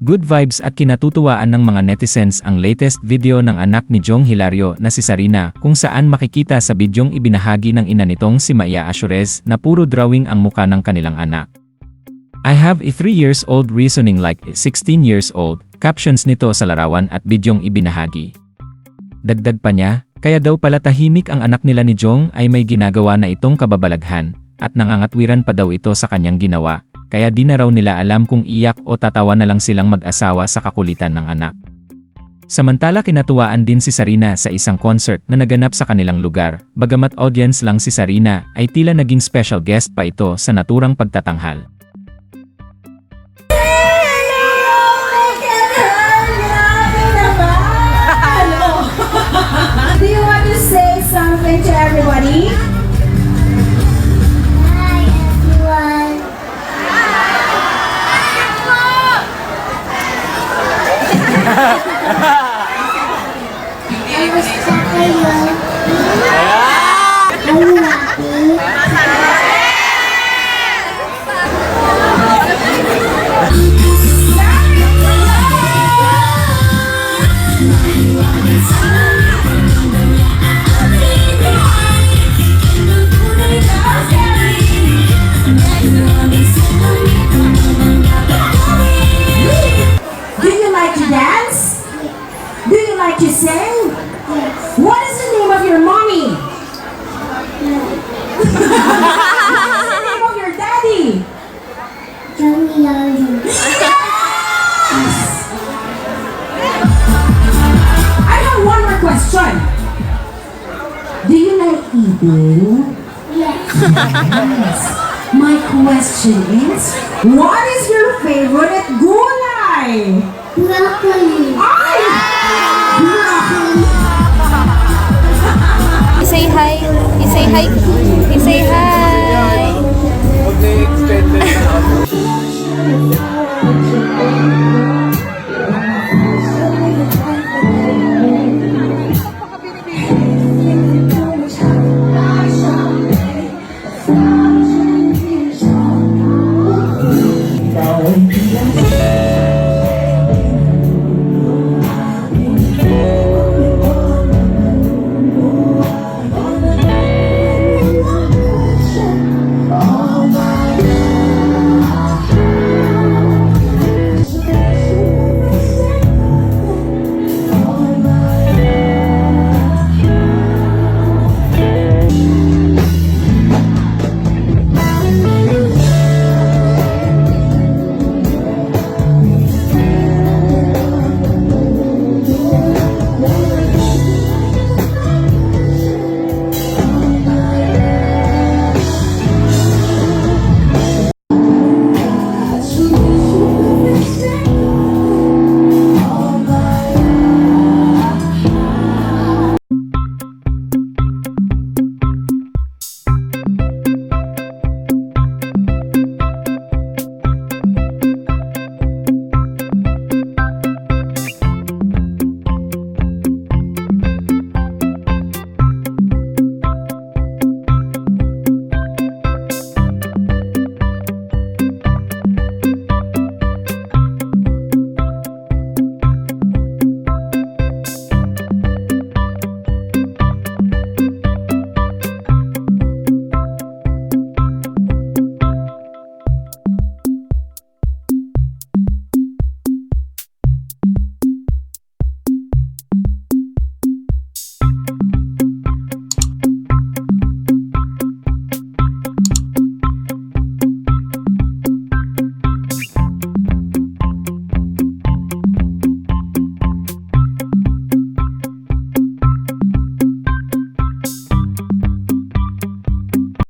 Good vibes at kinatutuwaan ng mga netizens ang latest video ng anak ni Jong Hilario na si Sarina kung saan makikita sa bidyong ibinahagi ng ina nitong si Maya Ashurez na puro drawing ang muka ng kanilang anak. I have a 3 years old reasoning like a 16 years old, captions nito sa larawan at bidyong ibinahagi. Dagdag pa niya, kaya daw pala tahimik ang anak nila ni Jong ay may ginagawa na itong kababalaghan, at nangangatwiran pa daw ito sa kanyang ginawa, kaya di na raw nila alam kung iyak o tatawa na lang silang mag-asawa sa kakulitan ng anak. Samantala kinatuwaan din si Sarina sa isang concert na naganap sa kanilang lugar, bagamat audience lang si Sarina ay tila naging special guest pa ito sa naturang pagtatanghal. Do you sing? Yes. What is the name of your mommy? What is the name of your daddy? Johnny Lolo. I have one more question. Do you like eating? Yes. Yes. My question is, what is your favorite gulay? Broccoli. Ah, hi. Say hi.